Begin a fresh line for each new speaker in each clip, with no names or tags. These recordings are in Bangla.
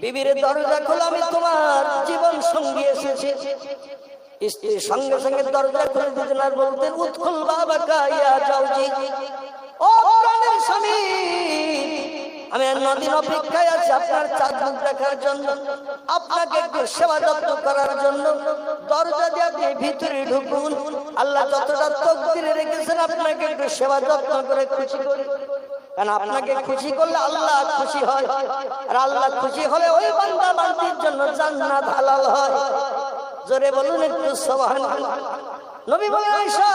বিবির দরজা খোলা, আমি তোমার জীবন সঙ্গী এসেছে। স্ত্রীর সঙ্গে সঙ্গে দরজা খুলে দিতেন আর বলতেন উৎকুল বাবা কাইয়া যাও জি। ও প্রাণের স্বামী, আমি নদিন অপেক্ষায় আছি আপনার চাঁদ দেখার জন্য, আপনাকে একটু সেবা যত্ন করার জন্য। দরজা দিয়ে আপনি ভিতরে ঢুকুন। আল্লাহ যতটা তকদিরে রেখেছেন, আপনাকে একটু সেবা যত্ন করে খুশি করে। কারণ আপনাকে খুশি করলে আল্লাহ খুশি হয়। আর আল্লাহ খুশি হলে ওই বান্দা বান্দির জন্য জান্নাত হালাল হয়। জোরে বলুন একটু সোহান নবী বলে আয়সা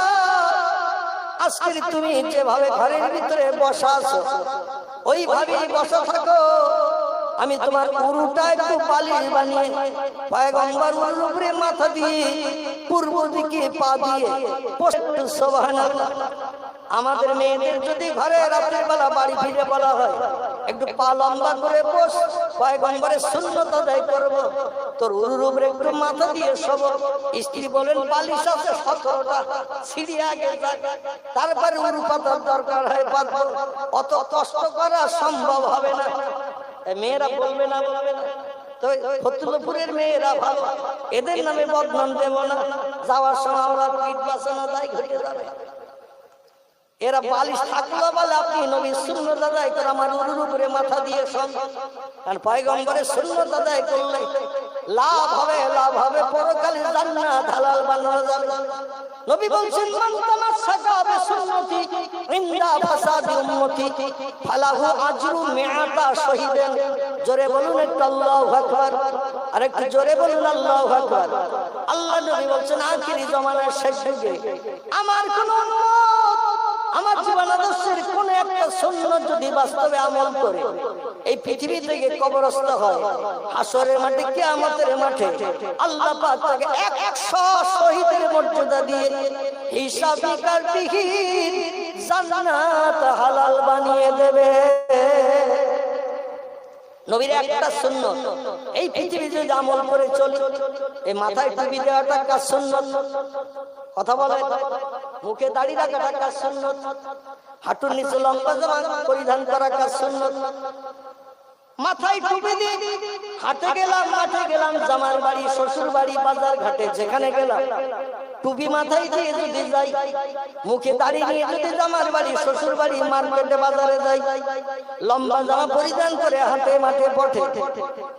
আজকে তুমি যেভাবে ঘরের ভিতরে বসা আছো ওইভাবে বসা থাকো। আমি তোমার উরুটা একটু বালিশ বানিয়ে পয়গম্বর উরুর উপরে মাথা দিয়ে পূর্ব দিকে পা দিয়ে সোহান আমাদের মেয়েদের যদি ঘরে রাত্রের বেলা বাড়ি ফিরে বলা হয় একটু পা লম্বা করে বস পয়গম্বরের শূন্যত আদায় করব। তোর উরুর উপরে একটু মাথা দিয়ে সব স্ত্রী বলেন বালিশ আছে সতেরোটা সিঁড়ি আগে তারপরে উরু পাতার দরকার হয় পাতবো। অত কষ্ট করা সম্ভব হবে না। মেয়েরা বলবে না বলবে না। তো ফতুল্লপুরের মেয়েরা ভালো এদের নামে বদনাম দেব না। যাওয়ার সময় আমরা পিঠ তাই ঘটে যাবে। এরা বালিশ থাকল বলে আপনি নবীর সুন্নত আদায় করে আমার উরুর উপরে মাথা দিয়ে শোন। কারণ পয়গম্বরের সুন্নত আদায় করলে লাভ হবে লাভ হবে পরকালে জান্নাত হালাল বানানো যাবে। নবী বলছেন মান তামাসসাকা বিসুন্নতি ইনদা ফাসাদি উম্মতি ফালাহু আজরু মিআতা শহীদান। জোরে বলুন একটু আল্লাহু আকবার। আর একটু জোরে বলুন আল্লাহু আকবার। আল্লাহ নবী বলছেন আখিরি জমানার শেষ যুগে? আমার সুন্নত যদি বাস্তবে আমল করে, এই পৃথিবী থেকে কবরস্থ হয়, হাসরের মাঠে, কিয়ামতের মাঠে, আল্লাহ পাক তাকে 100 শহীদের মর্যাদা দিয়ে হিসাব নিকার বিহীন জান্নাত হালাল বানিয়ে দেবে। নবীর একটা শূন্য এই পৃথিবী যদি আমল করে চলি, এই মাথায় টুপি দেওয়াটা কাজ কথা বলে? মুখে দাড়ি রাখাটা কাজ শূন্য হাঁটুর নিচে লম্বা জামা পরিধান করা কাজ শূন্য মাথায় টুপি দিয়ে হাটে গেলাম, মাঠে গেলাম, জামার বাড়ি, শ্বশুর বাড়ি, বাজার ঘাটে, যেখানে গেলাম। টুপি মাথায় দিয়ে যদি যাই, মুখে দাঁড়িয়ে নিয়ে যদি জামার বাড়ি, শ্বশুর বাড়ি, মার্কেটে বাজারে যাই, লম্বা জামা পরিধান করে হাটে, মাঠে, পথে,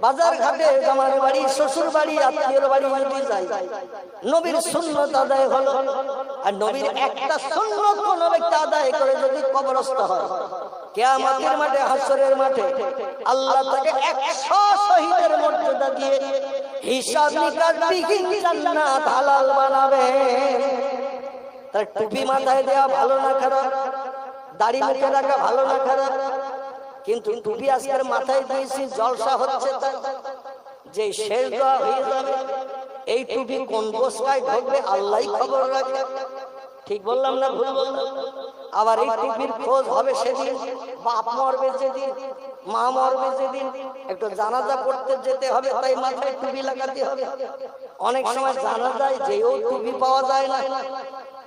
বাজার ঘাটে জামার বাড়ি, শ্বশুর বাড়ি, আত্মীয়র বাড়ি যদি যাই, নবীর সুন্নত আদায় হলো। আর নবীর একটা সুন্নত কোন ব্যক্তি আদায় করে যদি কবরস্থ হয়। কেয়ামতের মাঠে, হাসরের মাঠে আল্লাহ তাকে একশো শহীদের মর্যাদা দিয়ে হিসাব নিকাশ বিহীন জান্নাত হালাল বানাবে। তার টুপি মাথায় দেওয়া ভালো না খারাপ, দাড়ি মুখে রাখা ভালো না খারাপ, কিন্তু টুপি আজকের মাথায় দিয়েছি, জলসা হচ্ছে তাই যে শেষ দেওয়া হয়ে যাবে, এই টুপি কোন বস্তায় ঢুকবে আল্লাহ খবর রাখে। ঠিক বললাম না ভুল বললাম? আবার এই টুপির খোঁজ হবে সেদিন, বাপ মরবে যেদিন, মা মরবে যেদিন, একটু জানাজা করতে যেতে হবে, তাই মাথায় টুপি লাগাতে হবে। অনেক সময় জানা যায় যেও টুপি পাওয়া যায় না।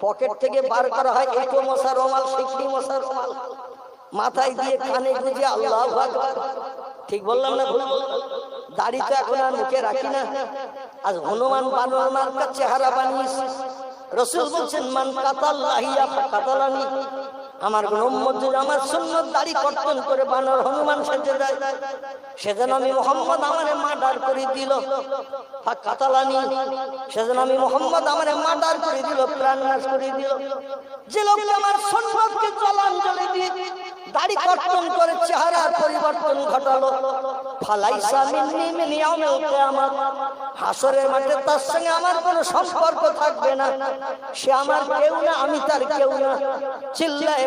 পকেট থেকে বার করা হয়, এটো মশা, রোমাল শিখি মশা, রমাল। মাথায় দিয়ে কানে গুঁজে আল্লাহ ঠিক বললাম না ভুল? দাড়ি তো এখন আর মুখে রাখি না। আজ হনুমান বানর মার্কার চেহারা বানিয়েছি। রসুল বলছেন মান কাতাল্লাহিয়া কাতালানি আমার কোন যদি আমার সুন্নত দাড়ি কর্তন করে বানর হনুমান সেজে যায়, সেজন্য আমি মোহাম্মদ আমারে মার্ডার করে দিল। কাতালানি, সেজন্য আমি মোহাম্মদ আমারে মার্ডার করে দিল, প্রাণ নাশ করে দিল। যে লোক আমার সুন্নতকে জলাঞ্জলি দিয়ে দাড়ি কর্তন করে চেহারার পরিবর্তন ঘটালো। ফালাইসা মিন্নি মিন ইয়াউমিল কিয়ামাত। হাসরের মাঠে তার সঙ্গে আমার কোনো সম্পর্ক থাকবে না। সে আমার কেউ না, আমি তার কেউ না। চিল্লায়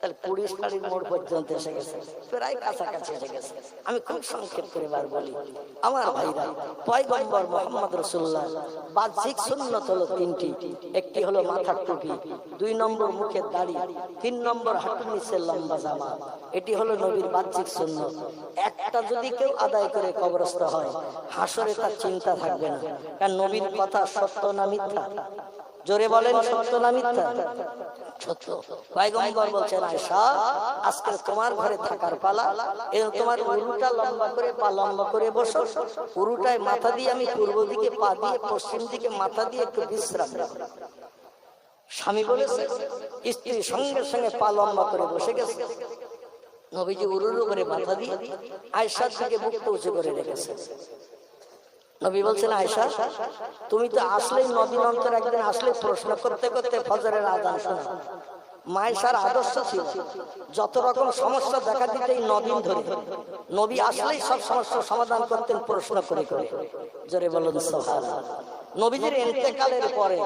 তাহলে গাড়ির মোড় পর্যন্ত এসে গেছে, প্রায় কাছাকাছি এসে গেছে। আমি খুব সংক্ষেপ বলি। আমার ভাইরা, পয়গম্বর মোহাম্মদ রসুল্লাহ বাহ্যিক সুন্নত হলো তিনটি। একটি হলো মাথার টুপি, দুই নম্বর মুখের দাড়ি, তিন নম্বর হাঁটুর নিচে লম্বা জামা। এটি হলো নবীর বাহ্যিক সুন্নত। একটা যদি কেউ আদায় করে কবরস্থ হয়, হাসরে তার চিন্তা থাকবে না। কারণ নবীর কথা সত্য না মিথ্যা? জোরে বলেন, সত্য না মিথ্যা? সত্য। পয়গম্বর বলছেন, আয়সা, আজকে তোমার ঘরে থাকার পালা এই তোমার উরুটা লম্বা করে পা লম্বা করে বসো। উরুটায় মাথা দিয়ে আমি পূর্ব দিকে পা দিয়ে পশ্চিম দিকে মাথা দিয়ে একটু বিশ্রাম স্বামী বলেছে, স্ত্রী সঙ্গে সঙ্গে পা লম্বা করে বসে গেছে। নবীজি উরুর করে মাথা দিয়ে আয়সার দিকে মুক্ত উঁচু করে রেখেছে। নবী বলছেন আয়সা তুমি তো আসলেই নদীন অন্তর একদিন আসলে প্রশ্ন করতে করতে ফজরের আজান শোনা। মায়েশার আদর্শ ছিল, যত রকম সমস্যা দেখা দিতে এই ধরে। নবী আসলেই সব সমস্যার সমাধান করতেন, প্রশ্ন করে করে। জোরে বলুন নবীজির পরে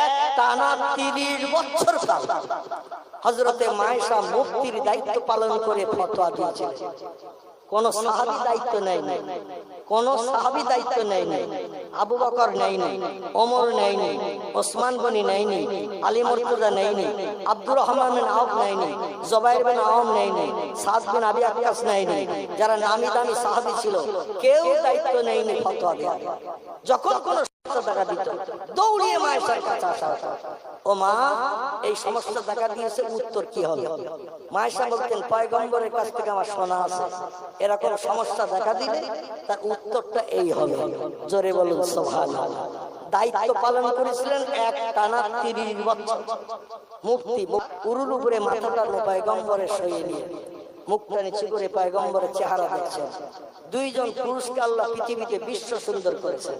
এক টানা তিরিশ বছর কাল হজরতে মায়েশা মুক্তির দায়িত্ব পালন করে ফতোয়া দিয়েছিলেন। কোন সাহাবি দায়িত্ব নেই নাই কোন সাহাবি দায়িত্ব নাই। আবু বকর অমর ওমর নাই, ওসমান নেই নাই, আলী মুর্তজা নাই, আব্দুর রহমান বিন আউফ নাই, জবাইর বিন আওম নাই, সাদ বিন আবি আকাশ নাই, যারা নামি দামি সাহাবি ছিল, কেউ দায়িত্ব নেই ফতোয়া যখন কোন দিত দৌড়িয়ে মায়ের কাছে আসা ও মা, এই সমস্যা দেখা দিয়েছে, উত্তর কি হবে মায়েশা বলতেন, পয়গম্বরের কাছ থেকে আমার শোনা আছে। এরকম সমস্যা দেখা দিলে তার উত্তরটা এই হবে জোরে বলুন সোহান দায়িত্ব পালন করেছিলেন এক টানা তিরিশ বছর। মুক্তি, উরুল উপরে মাথাটা পয়গম্বরের সইয়ে নিয়ে। মুখটা নিচু করে পয়গম্বরের চেহারা দেখছেন। দুইজন পুরুষকে আল্লাহ পৃথিবীতে বিশ্ব সুন্দর করেছেন।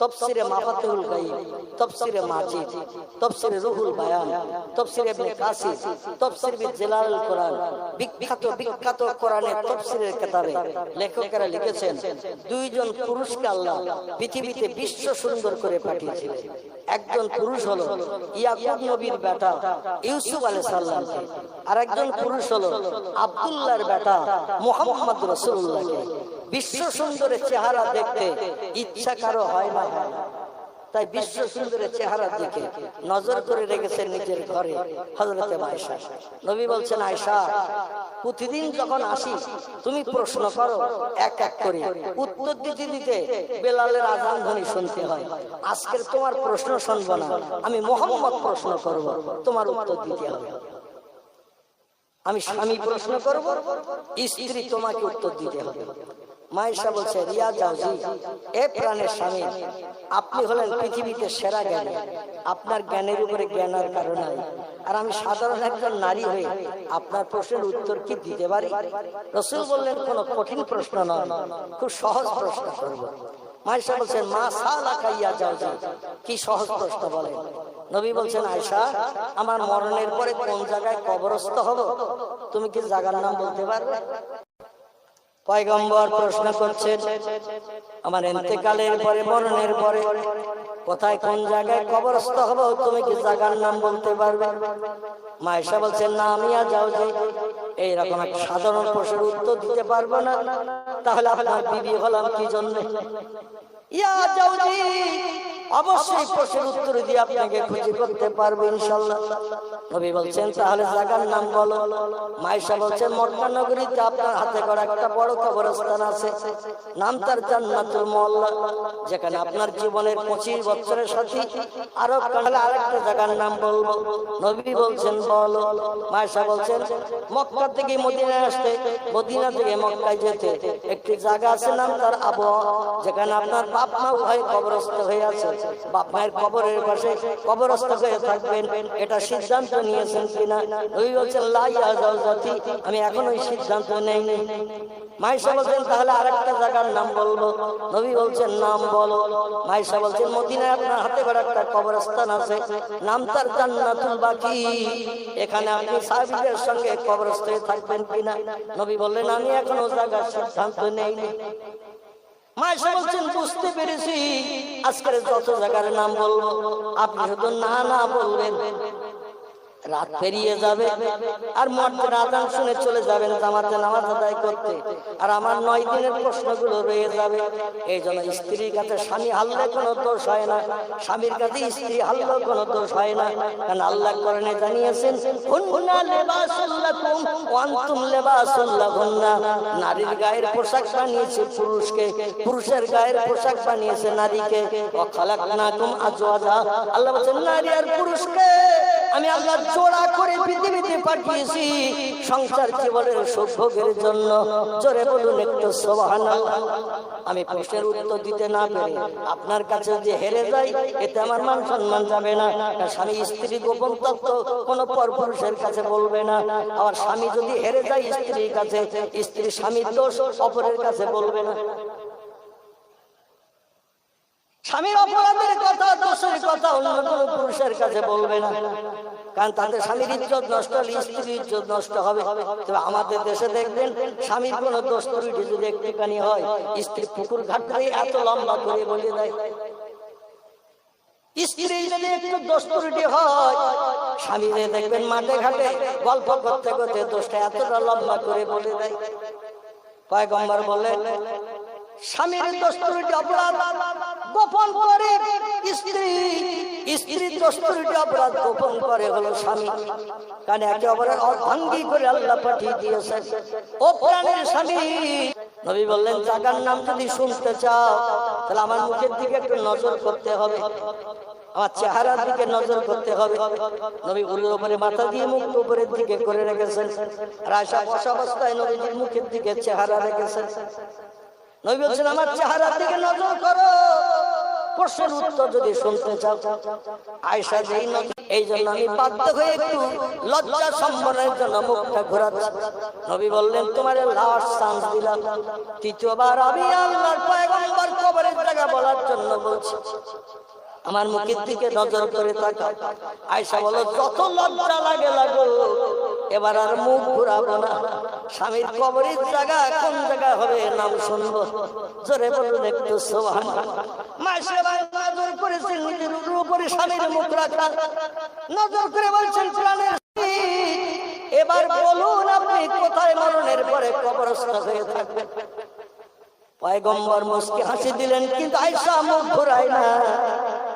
তফসিরে মাফাতুল গাইব তফসিরে মাজিদ, তফসিরে রুহুল বায়ান, তফসিরে ইবনে কাসির, তফসির বি জালাল কোরআন, বিখ্যাত বিখ্যাত কোরআনের তফসিরের কিতাবে লেখকেরা লিখেছেন, দুইজন পুরুষকে আল্লাহ পৃথিবীতে বিশ্ব সুন্দর করে পাঠিয়েছিলেন। একজন পুরুষ হলো ইয়াকুব নবীর বেটা, ইউসুফ আলাইহিস সালাম আর একজন পুরুষ হলো আব্দুল্লাহর বেটা, মুহাম্মদ রাসূলুল্লাহকে বিশ্ব সুন্দরের চেহারা দেখতে ইচ্ছা কারও হয় না হয় না। তাই বিশ্ব সুন্দরের চেহারার দিকে নজর করে রেখেছেন নিজের ঘরে হজরতে আয়সা নবী বলছেন আয়সা প্রতিদিন যখন আসি, তুমি প্রশ্ন করো, এক এক করে উত্তর দিতে দিতে বেলালের আজান ধ্বনি শুনতে হয়। আজকের তোমার প্রশ্ন শুনব না, আমি মোহাম্মদ প্রশ্ন করব, তোমার উত্তর দিতে হবে। আমি স্বামী প্রশ্ন করব, স্ত্রী তোমাকে উত্তর দিতে হবে। রিয়া আপনি হলেন পৃথিবীতে সেরা আপনার জ্ঞানের উপরে জ্ঞান আর আমি সাধারণ একজন নারী হয়ে আপনার প্রশ্নের উত্তর কি দিতে পারি? রসুল বললেন, কোনো কঠিন প্রশ্ন নয়, খুব সহজ প্রশ্ন করব। মায়েশা বলছেন, মা সালা কাইয়া জাউজি। কি সহজ প্রশ্ন বলেন? নবী বলছেন আয়সা আমার মরণের পরে কোন জায়গায় কবরস্থ হব? তুমি কি জায়গার নাম বলতে পারবে? পয়গম্বর প্রশ্ন করছেন, আমার এতেকালের পরে, মরণের পরে কোথায়, কোন জায়গায় কবরস্থ হব? তুমি কি জায়গার নাম বলতে পারবে? মায়েশা বলছেন, না, আমি আর যাও যে, এইরকম এক সাধারণ প্রশ্নের উত্তর দিতে পারব না। তাহলে আপনার বিবি হলাম কি জন্য? ইয়া অবশ্যই প্রশ্নের উত্তর দিয়ে আপনাকে খুঁজে করতে পারব ইনশাল্লাহ। নবী বলছেন তাহলে জায়গার নাম বলো। মাইশা বলছেন মক্কা নগরীতে আপনার হাতে করা একটা বড় কবরস্থান আছে। নাম তার জান্নাতুল মোল্লা যেখানে আপনার জীবনের পঁচিশ বছরের সাথে। আরও কালে আরেকটা জায়গার নাম বলব। নবী বলছেন বলো। মাইশা বলছেন মক্কা থেকে মদিনায় আসতে মদিনা থেকে মক্কায় যেতে। একটি জায়গা আছে নাম তার আবহাওয়া যেখানে আপনার বাপ মা উভয় কবরস্থ হয়ে আছে বাপ মায়ের কবরের পাশে কবরস্থ হয়ে থাকবেন। এটা সিদ্ধান্ত নিয়েছেন কিনা? ওই বলছেন লাইয়া আমি এখন ওই সিদ্ধান্ত নেই নেই মাইশা বলছেন, তাহলে আরেকটা জায়গার নাম বলব। নবী বলছেন, নাম বলো। মাইশা বলছেন, মদিনায় আপনার হাতে করে একটা কবরস্থান আছে। নাম তার জান্নাতুল বাকি। এখানে আপনি সাহাবীদের সঙ্গে কবরস্থ থাকবেন কিনা? নবী বললেন, আমি এখনও জায়গার সিদ্ধান্ত নেই নেই মায়েশা বলছেন বুঝতে পেরেছি। আজকের যত জায়গার নাম বলব আপনি শুধু না না বলবেন। রাত পেরিয়ে যাবে আর মঠের আজান শুনে চলে যাবেন জামাতে নামাজ আদায় করতে। আর আমার নয় দিনের প্রশ্নগুলো রয়ে যাবে। এই জন্য স্ত্রীর কাছে স্বামী হারলে কোনো দোষ হয় না। স্বামীর কাছে স্ত্রী হারলেও কোনো দোষ হয় না। কারণ আল্লাহ করণে জানিয়েছেন নারীর গায়ের পোশাক বানিয়েছে পুরুষকে। পুরুষের গায়ের পোশাক বানিয়েছে নারীকে। আল্লাহ বলেন নারী আর পুরুষকে। আমি আল্লাহ জোড়া করে পৃথিবীতে পাঠিয়েছি সংসার জীবনের সুভোগের জন্য। জোরে বলুন একটু, সুবহানাল্লাহ। আমি প্রশ্নের উত্তর দিতে না পেরে আপনার কাছে যে হেরে যাই, এতে আমার মান সম্মান যাবে না। স্বামী স্ত্রী গোপন তত্ত্ব কোন পরপুরুষের কাছে বলবে না। আবার স্বামী যদি হেরে যায় স্ত্রীর কাছে স্ত্রী স্বামীর দোষ অপরের কাছে বলবে না। স্বামীর অপরাধের কথা, দোষের কথা অন্য কোন পুরুষের কাছে বলবে না। কারণ তাদের স্বামীর ইজ্জত নষ্ট হলে স্ত্রীর ইজ্জত নষ্ট হবে। তবে আমাদের দেশে দেখবেন, স্বামীর কোনো দোষ ত্রুটি যদি একটুখানি হয়, স্ত্রী পুকুর ঘাট এত লম্বা করে বলে দেয়। স্ত্রী যদি একটু দোষ ত্রুটি হয় স্বামীরে দেখবেন মাঠে ঘাটে গল্প করতে করতে দোষটা এতটা লম্বা করে বলে দেয়। পয়গম্বর বলেন স্বামীর দোস্তরিটি অপরাধ। গোপন করে স্ত্রী স্ত্রীর দোস্তরিটি অপরাধ গোপন করে হলো স্বামী। কারণ একে অপরের অর্ধাঙ্গি করে আল্লাহ পাঠিয়ে দিয়েছেন। ও প্রাণের স্বামী। নবী বললেন, জাগার নাম যদি শুনতে চাও, তাহলে আমার মুখের দিকে একটু নজর করতে হবে। আমার চেহারার দিকে নজর করতে হবে। নবী উলের উপরে মাথা দিয়ে মুখ উপরের দিকে করে রেখেছেন। আর বসা অবস্থায় নবীজির মুখের দিকে চেহারা রেখেছেন। নবী বলছেন, আমার চেহারার দিকে নজর করো। প্রশ্নের উত্তর যদি শুনতে চাও আয়সা যেই এই জন্য আমি বাধ্য হয়ে একটু লজ্জা জন্য মুখটা নবী বললেন, তোমার লাস্ট চান্স দিলাম। তৃতীয়বার আমি আল্লাহর পয়গম্বর কবরের জায়গা বলার জন্য বলছি, আমার মুখের দিকে নজর করে তাকা আয়সা বলো যত লজ্জা লাগে লাগো এবার আর মুখ ঘুরাবো না। স্বামীর কবরের জায়গা কোন জায়গা হবে নাম শুনব। জোরে বলুন একটু সোহান নজর করেছেন উপরে স্বামীর মুখ রাখা। নজর করে বলছেন, প্রাণের এবার বলুন আপনি কোথায় মরণের পরে কবরস্থ হয়ে থাকবেন? পয়গম্বর মুসকে হাসি দিলেন, কিন্তু আয়সা মুখ ঘুরায় না।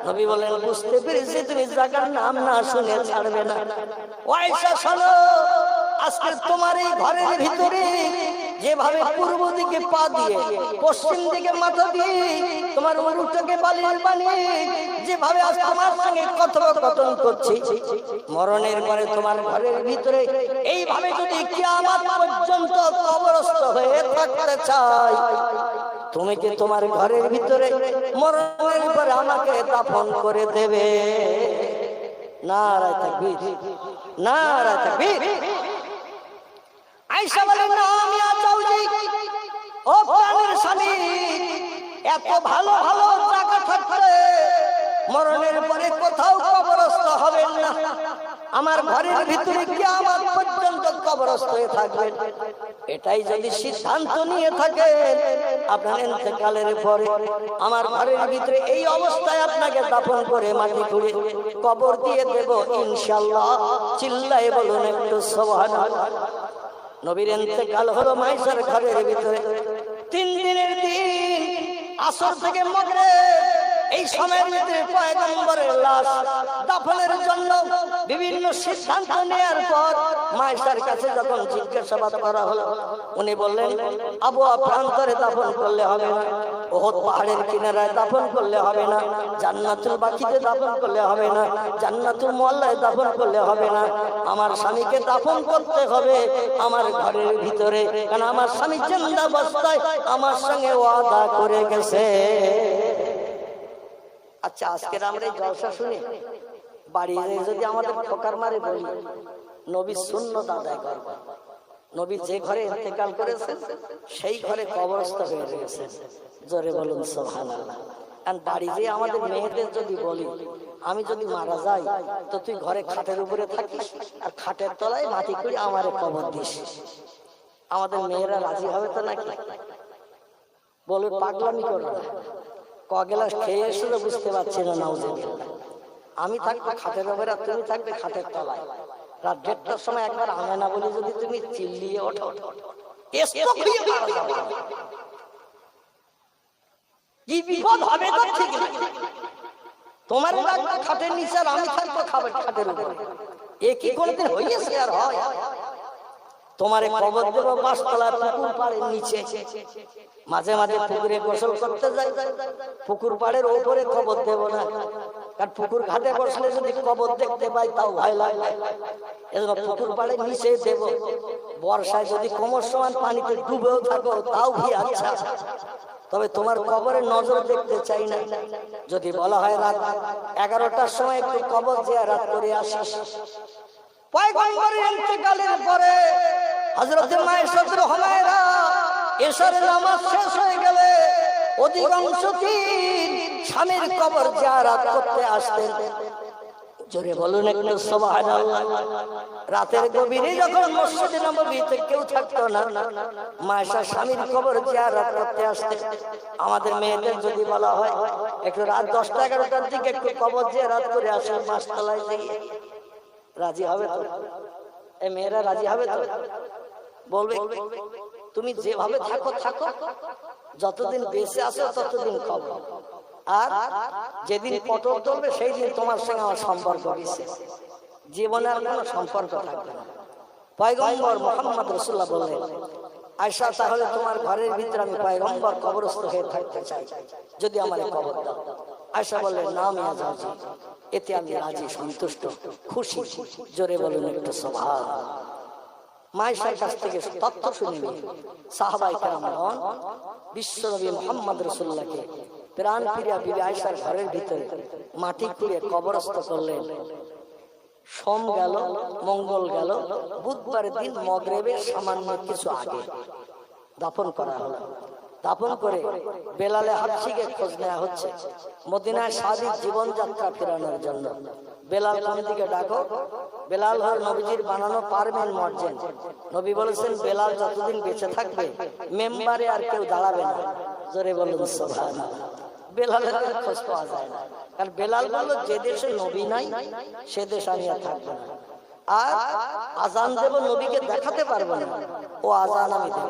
নবী বলেন, বুঝতে পেরেছি তুমি জায়গার নাম না শুনে ছাড়বে না। ও শোনো, আজকে তোমার এই ঘরের ভিতরে যেভাবে পূর্ব দিকে পা দিয়ে, পশ্চিম দিকে মাথা দিয়ে তোমার উরুটাকে বালির বানিয়ে যেভাবে আজ তোমার সঙ্গে কথোপকথন করছি, মরণের পরে তোমার ঘরের ভিতরে এইভাবে যদি কিয়ামত পর্যন্ত কবরস্থ হয়ে থাকতে চাই তুমি কি তোমার ঘরের ভিতরে মরণের পরে আমাকে দাফন করে দেবে? না রায় থাকবি না রায় থাকবি আইসা বলে আমি আর চাউজি ও প্রাণের স্বামী, এত ভালো ভালো জায়গা থাকলে মরণের পরে কোথাও কবরস্থ হবেন না। আমার ঘরের ভিতরে কি আমার পর্যন্ত কবরস্থ হয়ে থাকবেন। এটাই যদি সিদ্ধান্ত নিয়ে থাকে, আপনার ইন্তেকালের পরে আমার ঘরের ভিতরে এই অবস্থায় আপনাকে দাফন করে মাটি খুঁড়ে কবর দিয়ে দেব ইনশাল্লাহ চিল্লাই বলুন একটু সবান নবীর ইন্তেকাল হলো মাইসার ঘরের ভিতরে। তিন দিনের দিন আসর থেকে মগরে সময়ের ভিতরে পয়গম্বরের লাশ দাফনের জন্য বিভিন্ন সিদ্ধান্ত নেয়ার পর মাইসার কাছে যখন জিজ্ঞাসাবাদ করা হলো, উনি বললেন আবহাওয়া প্রান্তরে দাফন করলে হবে না। ওহদ পাহাড়ের কিনারায় দাফন করলে হবে না। জান্নাতুল বাকিতে দাফন করলে হবে না। জান্নাতুল মোল্লায় দাফন করলে হবে না। আমার স্বামীকে দাফন করতে হবে আমার ঘরের ভিতরে। কারণ আমার স্বামী চিন্তাবস্থায় আমার সঙ্গে ওয়াদা করে গেছে। আচ্ছা আজকের আমরা এই জলসা শুনি বাড়ি যদি আমাদের ঠোকার মারে বলি নবী শূন্য আদায় করব। নবী যে ঘরে ইন্তেকাল করেছেন সেই ঘরে কবরস্থ হয়ে রয়েছে জোরে বলুন কারণ বাড়ি যে আমাদের মেয়েদের যদি বলি আমি যদি মারা যাই তো তুই ঘরে খাটের উপরে থাকিস আর খাটের তলায় মাটি করে আমার কবর দিস। আমাদের মেয়েরা রাজি হবে তো নাকি? বলবে পাগলামি করো না। ক গ্লাস খেয়ে এসে বুঝতে পারছি না আমি থাকব খাটের উপরে আর তুমি থাকবে খাটের তলায়। রাত দেড়টার সময় একবার আনে না বলে যদি তুমি চিল্লিয়ে ওঠো। কি বিপদ হবে তো ঠিক তোমার লাগবে খাটের নিচে আর আমি থাকব খাবার খাটের উপরে। এ কি কোনদিন হইয়াছে আর হয়? তোমার কবর দেবো বাসতলার পুকুর পাড়ের নিচে। মাঝে মাঝে পুকুরে গোসল করতে যাই। পুকুর পাড়ের ওপরে কবর দেবো না। কারণ পুকুর ঘাটে বসলে যদি কবর দেখতে পাই, তাও ভয় লাগে। এজন্য পুকুর পাড়ের নিচে দেবো। বর্ষায় যদি কোমর সমান পানিতে ডুবেও থাকো, তাও ভি আচ্ছা তবে তোমার কবরের নজর দেখতে চাই না। যদি বলা হয় রাত এগারোটার সময় একটু কবর জিয়ারাত করে আসিস। পরে হযরত মায়ের হুমায়রা এশারের নামাজ শেষ হয়ে গেলে অধিকাংশ দিন স্বামীর কবর জিয়ারাত করতে আসতেন। জোরে বলুন একটু সুবহানাল্লাহ। রাতের গভীরে যখন মসজিদে নববীতে কেউ থাকতো না মায়েশা স্বামীর কবর জিয়ারত করতে আসতে আমাদের মেয়েদের যদি বলা হয় একটু রাত দশটা এগারোটার দিকে একটু কবর জিয়ারত করে আসে মাসতলায় গিয়ে। রাজি হবে তো? এই মেয়েরা রাজি হবে তো? বলবে, তুমি যেভাবে থাকো থাকো। যতদিন বেঁচে আছো, ততদিন খবর আর যেদিন পটল তুলবে সেই দিন তোমার সঙ্গে আমার সম্পর্ক বিশেষ জীবনের কোনো সম্পর্ক থাকবে না। পয়গম্বর মোহাম্মদ রসুল্লাহ বললেন, আয়সা, তাহলে তোমার ঘরের ভিতরে আমি পয়গম্বর কবরস্থ হয়ে থাকতে চাই, যদি আমার কবর দাও। আয়সা বললেন, না আমি আজ এতে আমি রাজি, সন্তুষ্ট, খুশি। জোরে বলুন একটু স্বভাব মায়েশার কাছ থেকে তথ্য শুনে নিয়ে সাহাবাই কেরামগণ, বিশ্বনবী মোহাম্মদ রসুল্লাহকে প্রাণ ফিরিয়া বিবি আয়সার ঘরের ভিতরে মাটি খুঁড়ে কবরস্থ করলেন। সোম গেল, মঙ্গল গেল বুধবারের দিন মগরেবের সামান্য কিছু আগে দাফন করা হলো। দাফন করে বেলালে হাফসিকে খোঁজ নেওয়া হচ্ছে, মদিনায় স্বাভাবিক জীবনযাত্রা ফেরানোর জন্য। বেলাল নবীজির বানানো নবী বলেছেন, বেলাল যতদিন বেঁচে থাকবে, মেম্বারে আর কেউ দাঁড়াবে না। জোরে যায় কারণ বেলাল বলল, যে দেশে নবী নাই, সে দেশ আমি আর থাকব না। আর আজান দেব নবীকে দেখাতে পারব না। ও আজান আমি দেব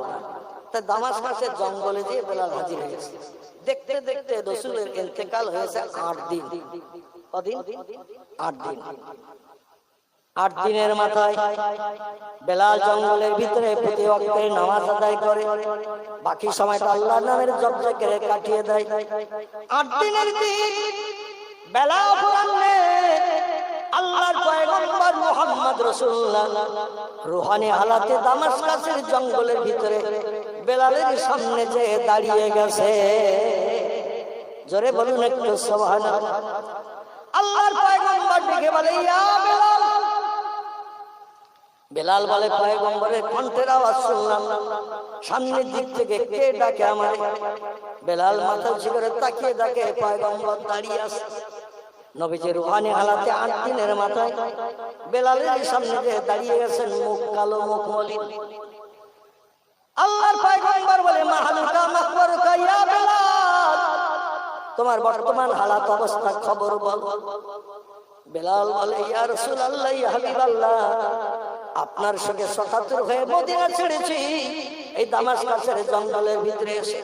তা দামাসকাশের জঙ্গলে দিয়ে বেলাল হাজির হয়েছে। দেখতে দেখতে রসুলের ইন্তেকাল হয়েছে আট দিন। আট দিন। আট দিনের মাথায় বেলাল জঙ্গলের ভিতরে প্রতি নামাজ আদায় করে। বাকি সময়টা আল্লাহ নামের করে কাটিয়ে দেয়। আট দিনের দিন বেলা আল্লাহর পয়গম্বর মুহাম্মদ রাসূলুল্লাহ রুহানি হালাতে জঙ্গলের ভিতরে বেলালের সামনে যে দাঁড়িয়ে গেছে। জোরে বলুন একটু সুবহানাল্লাহ। আল্লাহর পয়গম্বর ডেকে বলে, ইয়া বেলাল। বেলাল বলে পয়গম্বরের কণ্ঠের আওয়াজ শুনলাম। সামনের দিক থেকে কে ডাকে আমার বেলাল মাথা উঁচু করে তাকিয়ে ডাকে পয়গম্বর দাঁড়িয়ে আছে। নবীজি রুহানি হালাতে আট দিনের মাথায় বেলালের সামনে যে দাঁড়িয়ে গেছেন মুখ কালো, মুখ মলিন। আল্লাহর পয়গম্বর বলে, মাহালুকা, মাকবরুকা, ইয়া বেলাল। তোমার বর্তমান হালাত অবস্থা খবর বল। বেলাল বলে, ইয়া রাসূলুল্লাহ, ইয়া হাবিবাল্লাহ, আপনার সঙ্গে সকাতুর হয়ে মদিনা ছেড়েছি। এই দামাসকাসের জঙ্গলের ভিতরে এসে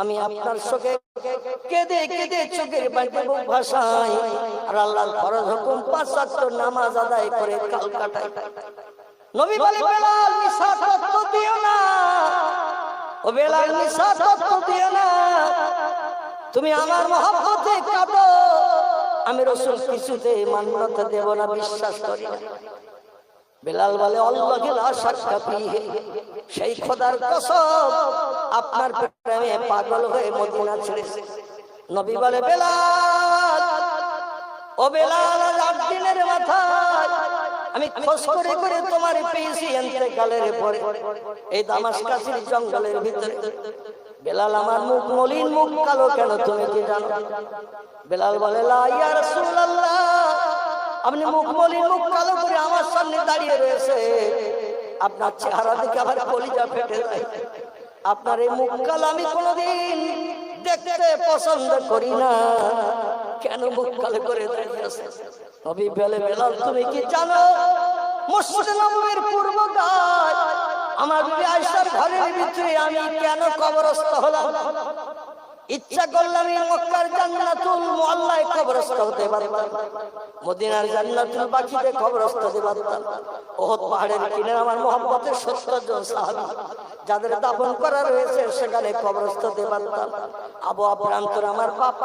আমি আপনার সঙ্গে কেঁদে কেঁদে চোখের বাড়িতে বুক ভাসাই আর আল্লাহর ফরজ হুকুম পাঁচ নামাজ আদায় করে কাল কাটাই। নবী বলে, বেলাল মিশা তত্ত্ব দিও না। ও বেলাল মিশা তত্ত্ব দিও না। তুমি আমার মহব্বতে কাঁদো। আমি রসুল কিছুতে মান্যতা দেব না, বিশ্বাস করি না। বেলাল বলে অল্লাহে লা শাক্কা সেই খোদার কসম আপনার প্রেমে পাগল হয়ে মদিনা ছেড়েছে। নবী বলে, বেলাল, ও বেলাল আট দিনের মাথায় আমি খোঁজ করে করে তোমার পেয়েছি এতেকালের পরে এই দামাসকাশির জঙ্গলের ভিতরে। বেলাল আমার মুখ মলিন মুখ কালো কেন তুমি কি জানো? বেলাল বলে লা ইয়া রাসূলুল্লাহ। আপনি মুখ মলিন মুখ কালো করে আমার সামনে দাঁড়িয়ে রয়েছে। আপনার চেহারা দেখে আমার কলিজা ফেটে যায়। আপনার এই মুখ কালো আমি কোনোদিন দেখতে পছন্দ করি না। কেন মুখ কালো করে আছে বেলে বেলাল তুমি কি জানো? মসজিদ পূর্ব গায় আমার বিবি আয়েশার ঘরের ভিতরে আমি কেন কবরস্থ হলাম? ইচ্ছা করলাম এই মক্কার জান্নাতুল কবরস্থ হতে পারতাম। মদিনার জান্নাতুল বাকিতে কবরস্থ হতে পারতাম। ওহদ পাহাড়ের কিনারে আমার মোহাম্মতের সত্তর জন সাহাবী যাদের দাফন করা রয়েছে সেখানে কবরস্থ হতে পারতাম। আবু আপ্রান্তর আমার বাপ